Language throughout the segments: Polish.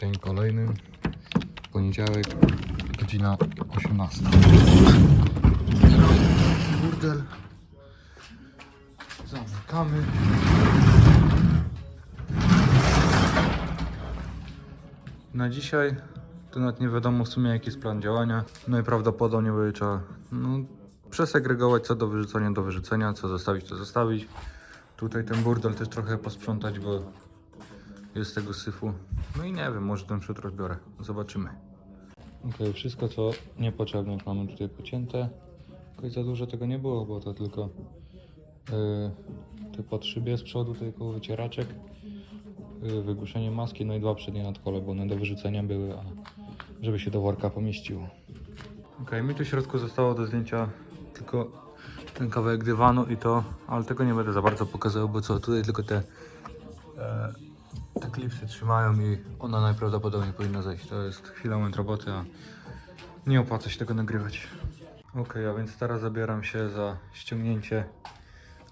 Dzień kolejny. Poniedziałek, godzina 18. Burdel. Zamykamy. Na dzisiaj to nawet nie wiadomo w sumie jaki jest plan działania. Najprawdopodobniej będzie trzeba no, przesegregować co do wyrzucenia do wyrzucenia, co zostawić to zostawić. Tutaj ten burdel też trochę posprzątać, bo jest tego syfu. No i nie wiem, może ten przód rozbiorę. Zobaczymy. Ok, wszystko co niepotrzebne mamy tutaj pocięte. Jakoś za dużo tego nie było, bo to tylko yy, te podszybie z przodu, tylko wycieraczek, yy, wygłuszenie maski, no i dwa przednie nadkole, bo one do wyrzucenia były, a żeby się do worka pomieściło. Ok, mi tu w środku zostało do zdjęcia tylko ten kawałek dywanu i to, ale tego nie będę za bardzo pokazywał, bo co, tutaj tylko te e, te klipsy trzymają i ona najprawdopodobniej powinna zejść. To jest chwila moment roboty, a nie opłaca się tego nagrywać. Ok, a więc teraz zabieram się za ściągnięcie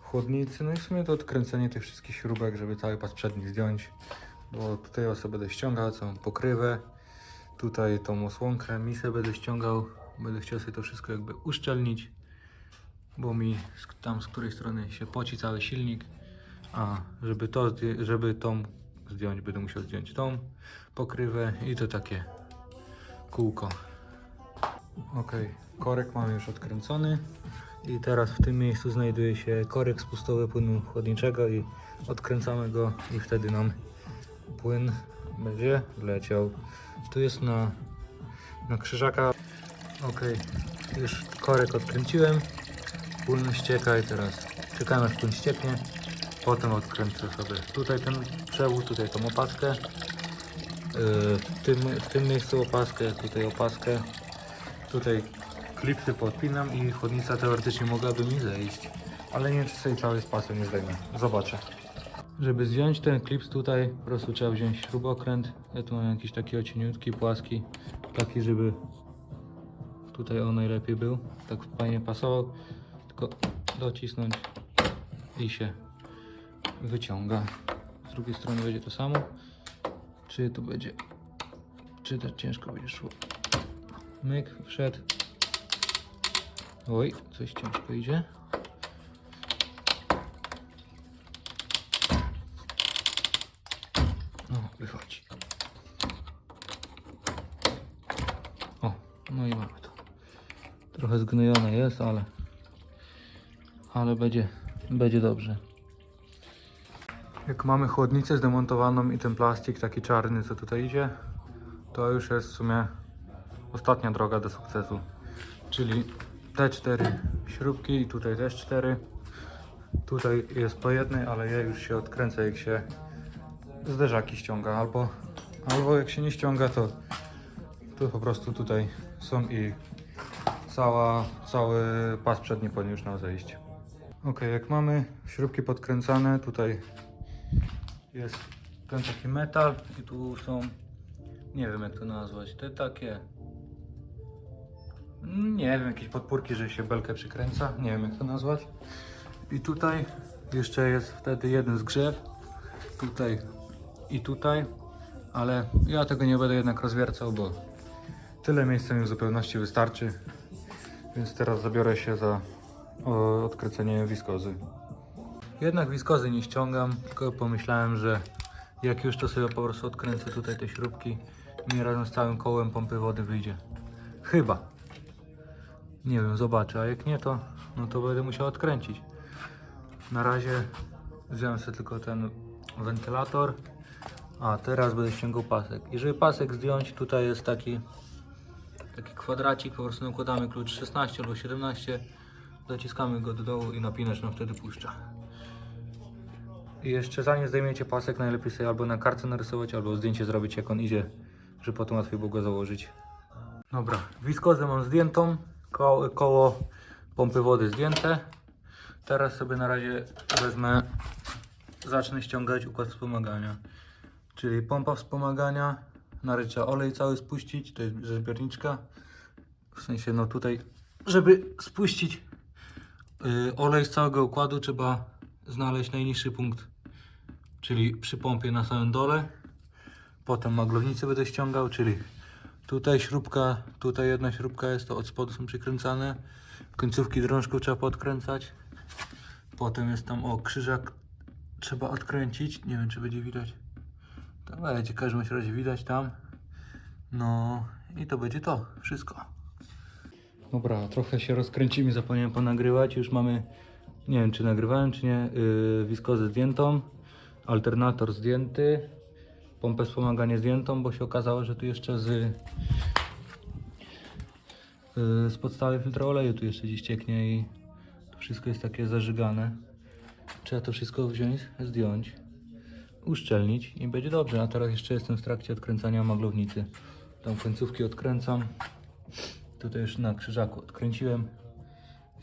chłodnicy, no i w sumie to odkręcenie tych wszystkich śrubek, żeby cały pas przedni zdjąć, bo tutaj ja sobie będę ściągał całą pokrywę, tutaj tą osłonkę, misę będę ściągał, będę chciał sobie to wszystko jakby uszczelnić, bo mi tam z której strony się poci cały silnik, a żeby to, żeby tą zdjąć, będę musiał zdjąć tą pokrywę i to takie kółko. Ok, korek mamy już odkręcony i teraz w tym miejscu znajduje się korek spustowy płynu chłodniczego i odkręcamy go i wtedy nam płyn będzie leciał. Tu jest na, na krzyżaka. Ok, już korek odkręciłem. Płyn ścieka i teraz czekamy aż płyn ścieknie. Potem odkręcę sobie tutaj ten przewód, tutaj tą opaskę. Yy, W tym, w tym miejscu opaskę, tutaj opaskę. Tutaj klipsy podpinam i chłodnica teoretycznie mogłaby mi zejść. Ale nie wiem czy sobie cały z pasem nie zdejmę. Zobaczę. Żeby zdjąć ten klips tutaj, po prostu trzeba wziąć śrubokręt. Ja tu mam jakiś taki ocieniutki, płaski. Taki, żeby tutaj on najlepiej był. Tak fajnie pasował. Tylko docisnąć i się wyciąga. Z drugiej strony będzie to samo. Czy to będzie. Czy to ciężko będzie szło? Myk, wszedł. Oj, coś ciężko idzie. No, wychodzi. O, no i mamy to. Trochę zgnojone jest, ale. Ale będzie, będzie dobrze. Jak mamy chłodnicę zdemontowaną i ten plastik taki czarny, co tutaj idzie, to już jest w sumie ostatnia droga do sukcesu. Czyli te cztery śrubki i tutaj też cztery. Tutaj jest po jednej, ale ja już się odkręcę jak się zderzaki ściąga, albo, albo jak się nie ściąga, to, to po prostu tutaj są i cała, cały pas przedni powinien już nam zejść. Ok, jak mamy śrubki podkręcane, tutaj jest ten taki metal i tu są, nie wiem jak to nazwać, te takie, nie wiem, jakieś podpórki, że się belkę przykręca, nie wiem jak to nazwać. I tutaj jeszcze jest wtedy jeden zgrzew, tutaj i tutaj, ale ja tego nie będę jednak rozwiercał, bo tyle miejsca mi w zupełności wystarczy. Więc teraz zabiorę się za odkręcenie wiskozy. Jednak wiskozy nie ściągam, tylko pomyślałem, że jak już to sobie po prostu odkręcę tutaj te śrubki, mi razem z całym kołem pompy wody wyjdzie. Chyba. Nie wiem, zobaczę, a jak nie to, no to będę musiał odkręcić. Na razie wziąłem sobie tylko ten wentylator, a teraz będę ściągał pasek. I żeby pasek zdjąć, tutaj jest taki taki kwadracik, po prostu nakładamy klucz 16 albo 17, dociskamy go do dołu i napinacz nam wtedy puszcza. I jeszcze zanim zdejmiecie pasek, najlepiej sobie albo na kartce narysować, albo zdjęcie zrobić jak on idzie, żeby potem łatwiej było go założyć. Dobra, wiskozę mam zdjętą, koło, koło pompy wody zdjęte. Teraz sobie na razie wezmę, zacznę ściągać układ wspomagania. Czyli pompa wspomagania, na razie trzeba olej cały spuścić, to jest zbiorniczka. W sensie no tutaj, żeby spuścić y, olej z całego układu trzeba znaleźć najniższy punkt, czyli przy pompie na samym dole. Potem maglownicę będę ściągał, czyli tutaj śrubka, tutaj jedna śrubka jest, to od spodu są przykręcane. Końcówki drążków trzeba podkręcać. Potem jest tam, o, krzyżak trzeba odkręcić. Nie wiem, czy będzie widać. To będzie, w każdym razie widać tam. No i to będzie to, wszystko. Dobra, trochę się rozkręcimy, zapomniałem ponagrywać. Już mamy, nie wiem czy nagrywałem, czy nie, yy, wiskozę zdjętą, alternator zdjęty, pompę wspomaganie zdjętą, bo się okazało, że tu jeszcze z, yy, z podstawy filtra oleju tu jeszcze gdzieś cieknie i to wszystko jest takie zażygane. Trzeba to wszystko wziąć, zdjąć, uszczelnić i będzie dobrze. A teraz jeszcze jestem w trakcie odkręcania maglownicy. Tam końcówki odkręcam. Tutaj już na krzyżaku odkręciłem.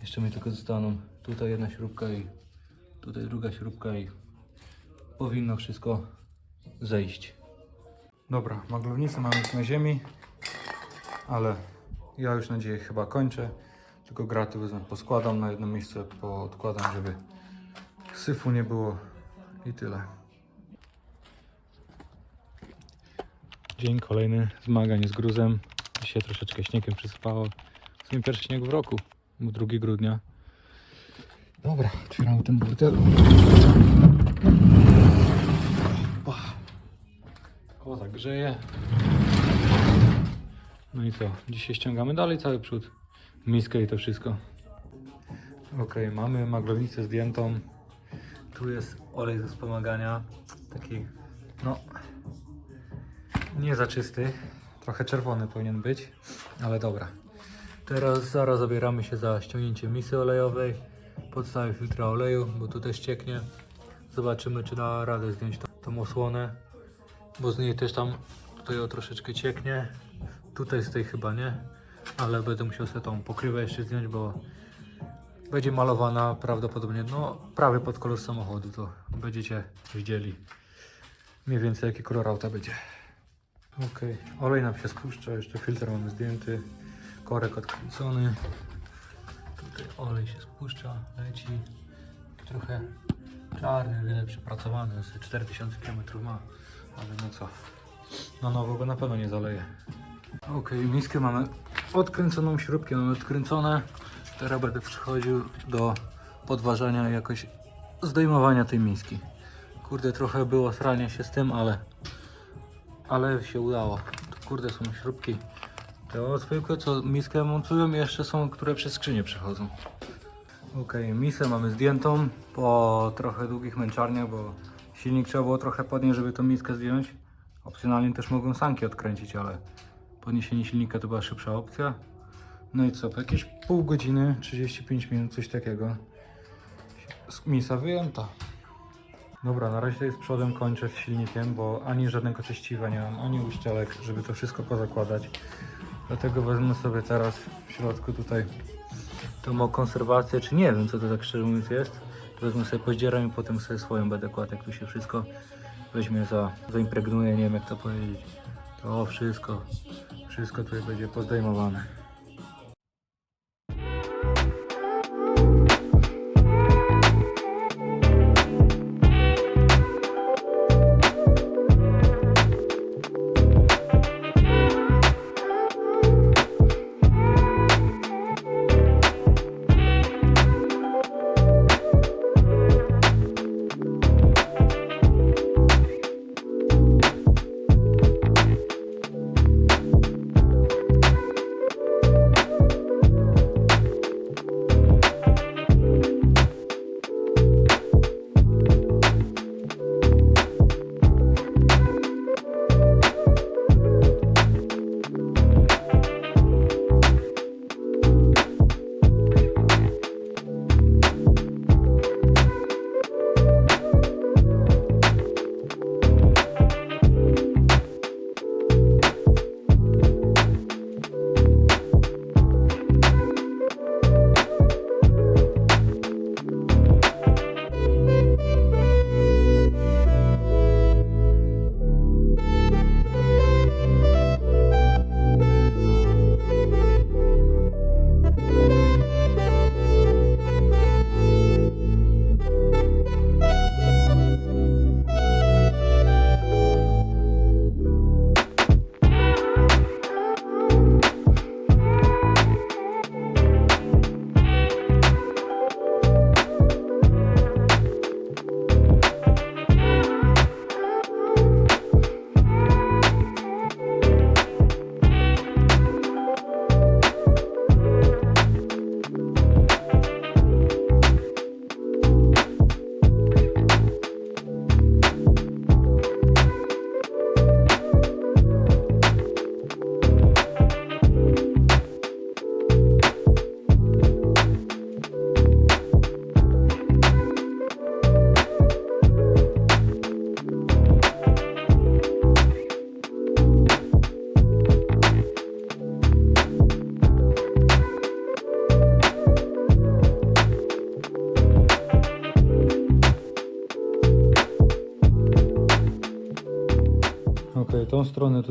Jeszcze mi tylko zostaną tutaj jedna śrubka i tutaj druga śrubka i powinno wszystko zejść. Dobra, maglownicę mamy już na ziemi, ale ja już na nadzieję chyba kończę. Tylko graty wezmę, poskładam na jedno miejsce, poodkładam, żeby syfu nie było i tyle. Dzień kolejny zmagań z gruzem. Dzisiaj troszeczkę śniegiem przysypało. W sumie pierwszy śnieg w roku, bo 2 grudnia. Dobra, otwieramy ten butel. Koza grzeje. No i co? Dzisiaj ściągamy dalej cały przód. Miskę i to wszystko. Ok, mamy maglownicę zdjętą. Tu jest olej do wspomagania. Taki, no, nie za czysty. Trochę czerwony powinien być, ale dobra. Teraz zaraz zabieramy się za ściągnięcie misy olejowej, podstawy filtra oleju, bo tu też cieknie. Zobaczymy, czy da radę zdjąć tą, tą osłonę, bo z niej też tam tutaj o troszeczkę cieknie. Tutaj z tej chyba nie, ale będę musiał sobie tą pokrywę jeszcze zdjąć, bo będzie malowana prawdopodobnie, no prawie pod kolor samochodu, to będziecie widzieli mniej więcej jaki kolor auta będzie. Ok, olej nam się spuszcza, jeszcze filtr mamy zdjęty, korek odkręcony. Tutaj olej się spuszcza, leci. Trochę czarny, wiele przepracowany, jest 4000 km ma, ale no co, na nowo go na pewno nie zaleje. Ok, miskę mamy odkręconą, śrubki mamy odkręcone. Teraz będę przechodził do podważania jakoś zdejmowania tej miski. Kurde, trochę było srania się z tym, ale ale się udało. Kurde, są śrubki. Te zwykłe, co miskę montują, jeszcze są, które przez skrzynię przechodzą. Ok, misę mamy zdjętą po trochę długich męczarniach, bo silnik trzeba było trochę podnieść, żeby tą miskę zdjąć. Opcjonalnie też mogłem sanki odkręcić, ale podniesienie silnika to była szybsza opcja. No i co, po jakieś pół godziny, 35 minut, coś takiego. Misa wyjęta. Dobra, na razie z przodem kończę z silnikiem, bo ani żadnego czyściwa nie mam, ani uszczelek, żeby to wszystko pozakładać. Dlatego wezmę sobie teraz w środku tutaj tą konserwację, czy nie wiem co to tak szczerze mówiąc jest. Wezmę sobie pozdzieram i potem sobie swoją będę kładł, jak tu się wszystko weźmie za, zaimpregnuje, nie wiem jak to powiedzieć. To wszystko, wszystko tutaj będzie pozdejmowane.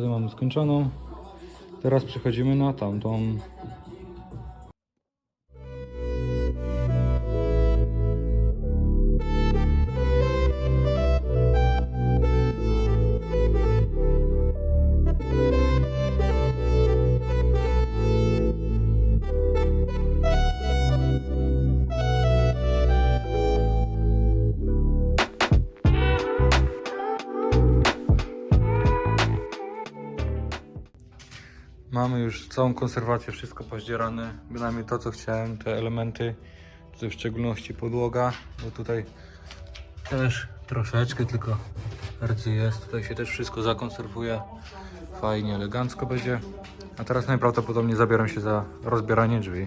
Tutaj mamy skończoną. Teraz przechodzimy na tamtą. Już całą konserwację, wszystko pozdzierane. Bynajmniej to, co chciałem, te elementy. Tutaj w szczególności podłoga, bo tutaj też troszeczkę tylko rdzy jest. Tutaj się też wszystko zakonserwuje. Fajnie, elegancko będzie. A teraz najprawdopodobniej zabieram się za rozbieranie drzwi.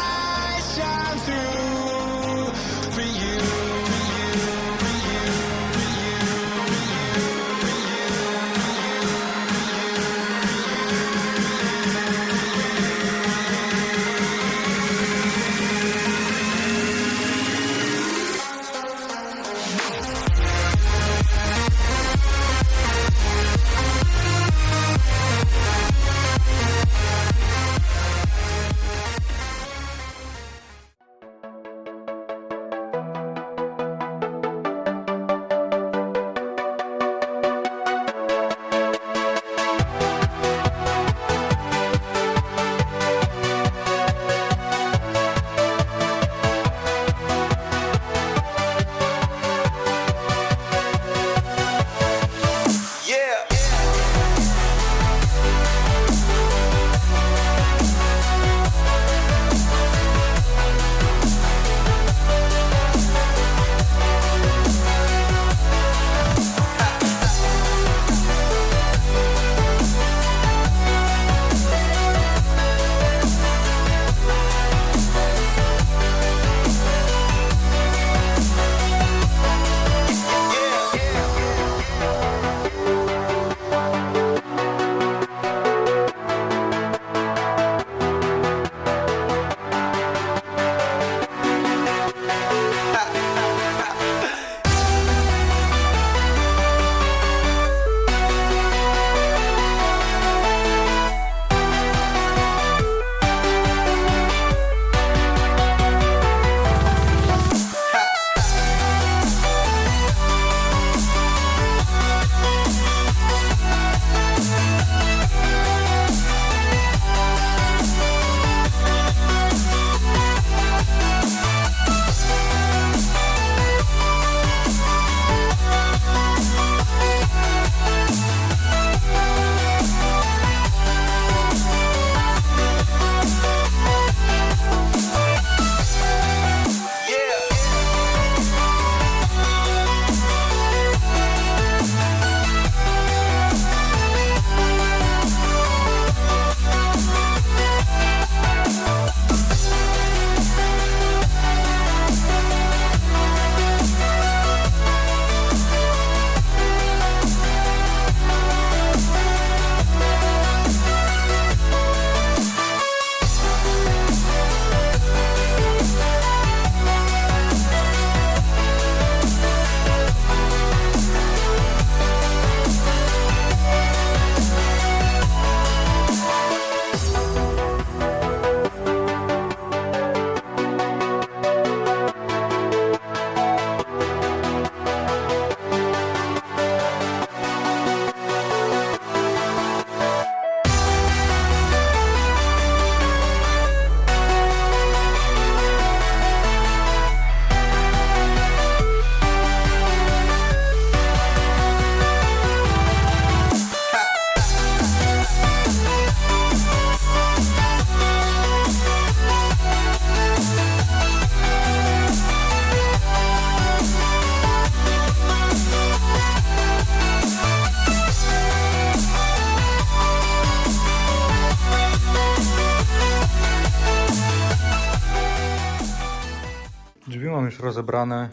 rozebrane.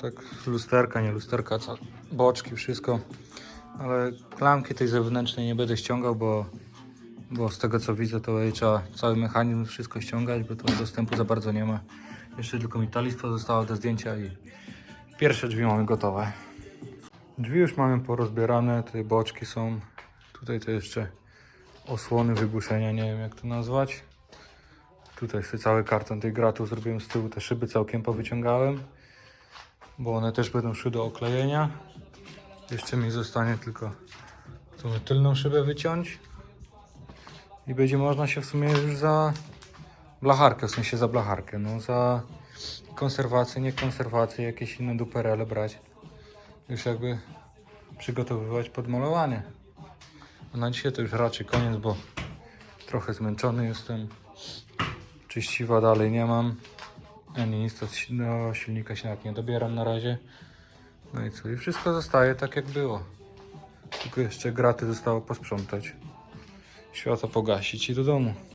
Tak lusterka, nie lusterka, co boczki, wszystko. Ale klamki tej zewnętrznej nie będę ściągał, bo, bo z tego co widzę to trzeba cały mechanizm, wszystko ściągać, bo to dostępu za bardzo nie ma. Jeszcze tylko mi ta listwa została do zdjęcia i pierwsze drzwi mamy gotowe. Drzwi już mamy porozbierane, te boczki są. Tutaj to jeszcze osłony wygłuszenia, nie wiem jak to nazwać. Tutaj sobie cały karton tej gratu zrobiłem z tyłu, te szyby całkiem powyciągałem, bo one też będą szły do oklejenia. Jeszcze mi zostanie tylko tą tylną szybę wyciąć i będzie można się w sumie już za blacharkę, w sensie za blacharkę, no za konserwację, nie konserwację, jakieś inne duperele brać. Już jakby przygotowywać pod malowanie. A na dzisiaj to już raczej koniec, bo trochę zmęczony jestem. Czyściwa dalej nie mam. Ani nic do do silnika się nawet nie dobieram na razie. No i co? I wszystko zostaje tak jak było. Tylko jeszcze graty zostało posprzątać. Światło pogasić i do domu.